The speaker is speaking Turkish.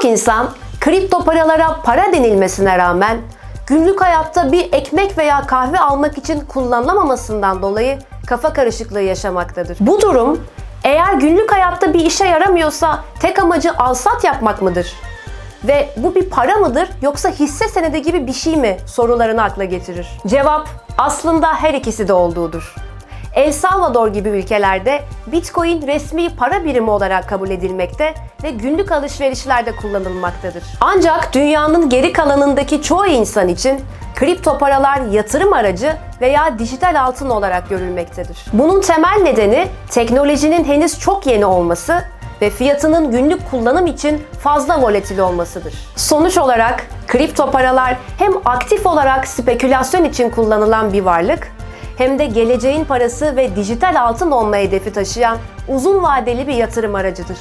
Birçok insan kripto paralara para denilmesine rağmen günlük hayatta bir ekmek veya kahve almak için kullanılamamasından dolayı kafa karışıklığı yaşamaktadır. Bu durum eğer günlük hayatta bir işe yaramıyorsa tek amacı alsat yapmak mıdır? Ve bu bir para mıdır yoksa hisse senedi gibi bir şey mi sorularını akla getirir. Cevap aslında her ikisi de olduğudur. El Salvador gibi ülkelerde Bitcoin resmi para birimi olarak kabul edilmekte ve günlük alışverişlerde kullanılmaktadır. Ancak dünyanın geri kalanındaki çoğu insan için kripto paralar yatırım aracı veya dijital altın olarak görülmektedir. Bunun temel nedeni teknolojinin henüz çok yeni olması ve fiyatının günlük kullanım için fazla volatil olmasıdır. Sonuç olarak kripto paralar hem aktif olarak spekülasyon için kullanılan bir varlık hem de geleceğin parası ve dijital altın olma hedefi taşıyan uzun vadeli bir yatırım aracıdır.